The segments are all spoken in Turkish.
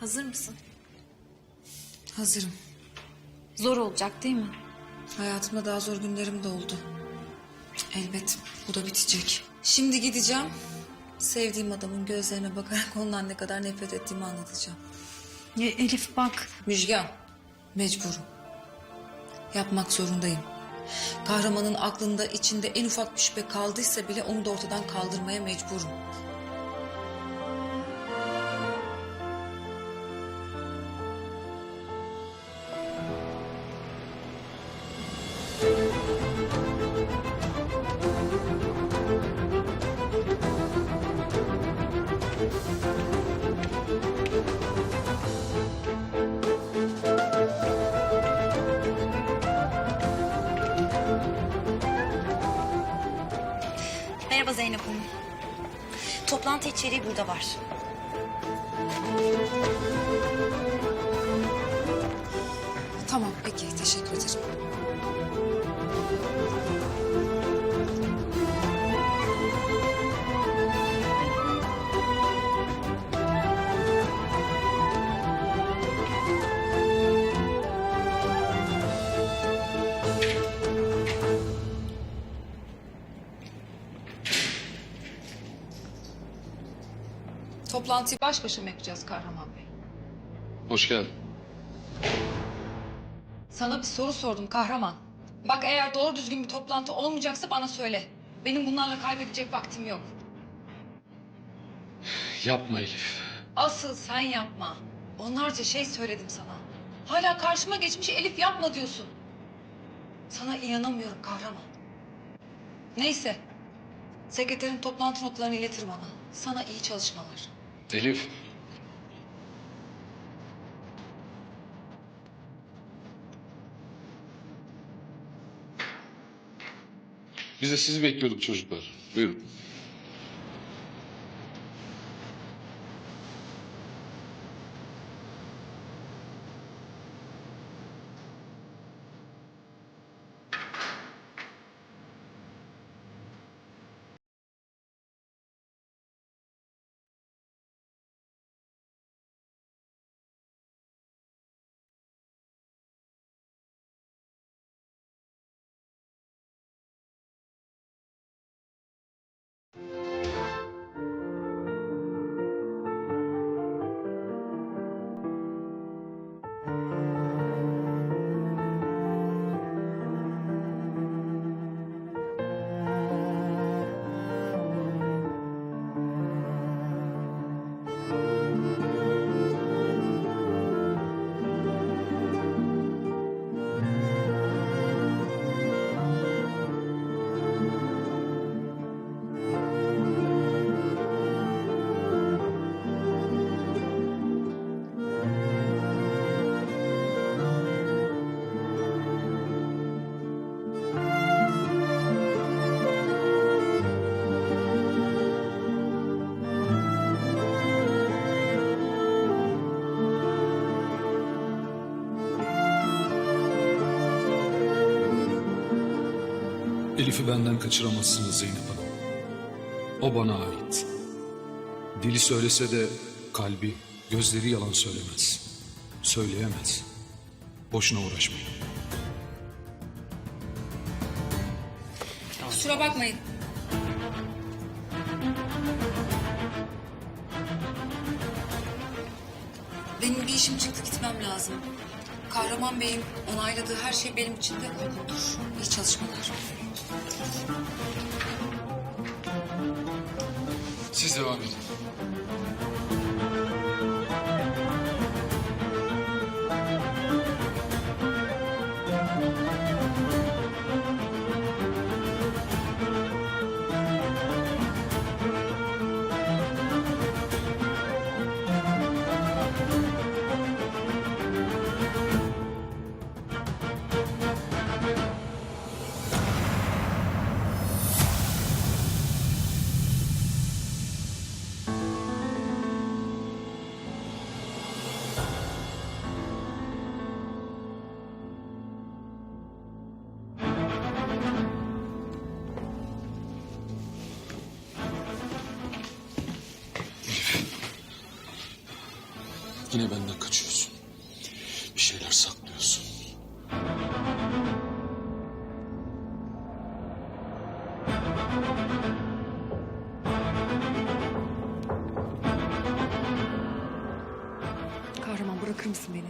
Hazır mısın? Hazırım. Zor olacak değil mi? Hayatımda daha zor günlerim de oldu. Elbet bu da bitecek. Şimdi gideceğim. Sevdiğim adamın gözlerine bakarak ondan ne kadar nefret ettiğimi anlatacağım. Ya Elif bak. Müjgan, mecburum. Yapmak zorundayım. Kahramanın aklında içinde en ufak bir şüphe kaldıysa bile onu da ortadan kaldırmaya mecburum. Merhaba Zeynep Hanım. Toplantı içeriği burada var. Tamam, peki. Teşekkür ederim. Toplantıyı baş başa mı yapacağız Kahraman Bey? Hoş geldin. Sana bir soru sordum kahraman. Bak eğer doğru düzgün bir toplantı olmayacaksa bana söyle. Benim bunlarla kaybedecek vaktim yok. Yapma Elif. Asıl sen yapma. Onlarca şey söyledim sana. Hala karşıma geçmiş Elif yapma diyorsun. Sana inanamıyorum kahraman. Neyse. Sekreterin toplantı notlarını iletir bana. Sana iyi çalışmalar. Elif. Biz de sizi bekliyorduk çocuklar. Buyurun. Elif'i benden kaçıramazsınız Zeynep Hanım. O bana ait. Dili söylese de kalbi, gözleri yalan söylemez. Söyleyemez. Boşuna uğraşmayın. Kusura bakmayın. Benim bir işim çıktı gitmem lazım. Kahraman Bey'in onayladığı her şey benim için de uygundur. İyi çalışmalar. Siz devam edin. Yine benden kaçıyorsun. Bir şeyler saklıyorsun. Kahraman bırakır mısın beni?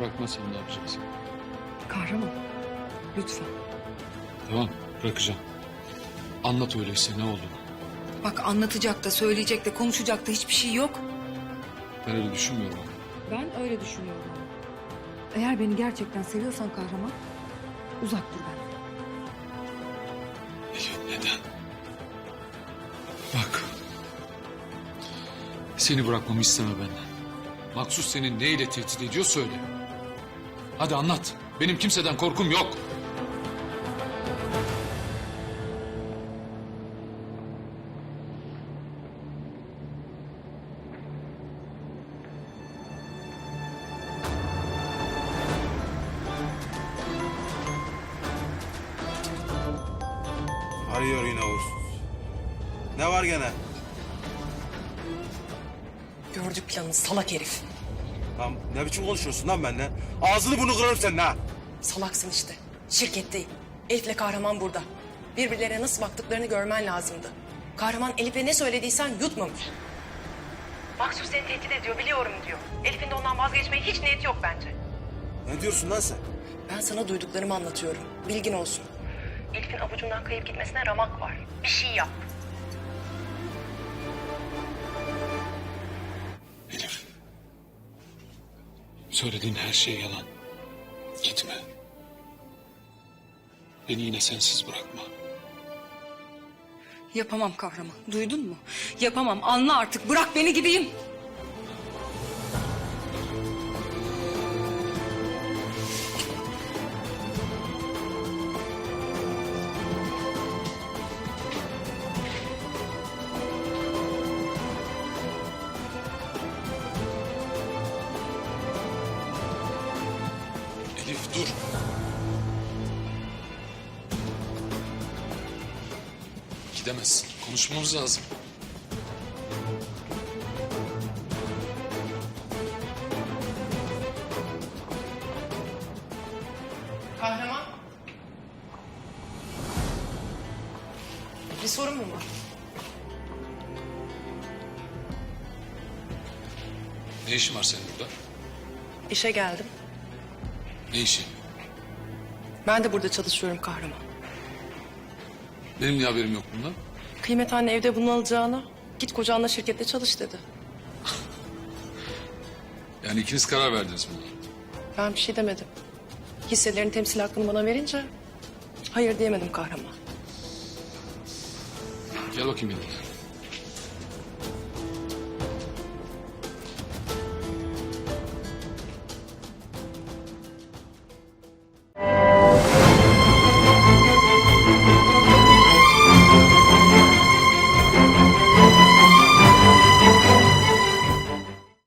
Bırakmazsan ne yapacaksın? Kahraman. Lütfen. Tamam bırakacağım. Anlat öyleyse ne oldu? Bak anlatacak da söyleyecek de konuşacak da hiçbir şey yok. Ben öyle düşünmüyorum. Ben öyle düşünüyorum. Eğer beni gerçekten seviyorsan kahraman uzak dur benden. Elif neden? Bak. Seni bırakmamı isteme benden. Maksus seni neyle tehdit ediyor söyle. Hadi anlat. Benim kimseden korkum yok. Arıyor yine uğursuz. Ne var gene? Gördük planını salak herif. Lan ne biçim konuşuyorsun lan benimle? Ağzını burnunu kırarım senin ha. Salaksın işte. Şirketteyim. Elif'le kahraman burada. Birbirlerine nasıl baktıklarını görmen lazımdı. Kahraman Elif'e ne söylediysen yutmamış. Maksus seni tehdit ediyor biliyorum diyor. Elif'in de ondan vazgeçmeye hiç niyeti yok bence. Ne diyorsun lan sen? Ben sana duyduklarımı anlatıyorum. Bilgin olsun. Elif'in avucundan kayıp gitmesine ramak var. Bir şey yap. Elif. Söylediğin her şey yalan. Gitme. Beni yine sensiz bırakma. Yapamam kahraman. Duydun mu? Yapamam. Anla artık. Bırak beni gideyim. Dur. Gidemezsin. Konuşmamız lazım. Kahraman. Bir sorun mu var? Ne işin var senin burada? İşe geldim. Ne işi? Ben de burada çalışıyorum kahraman. Benim niye haberim yok bundan? Kıymet anne evde bunu alacağına git kocanla şirkette çalış dedi. Yani ikiniz karar verdiniz buna. Ben bir şey demedim. Hisselerin temsil hakkını bana verince hayır diyemedim kahraman. Gel bakayım benimle.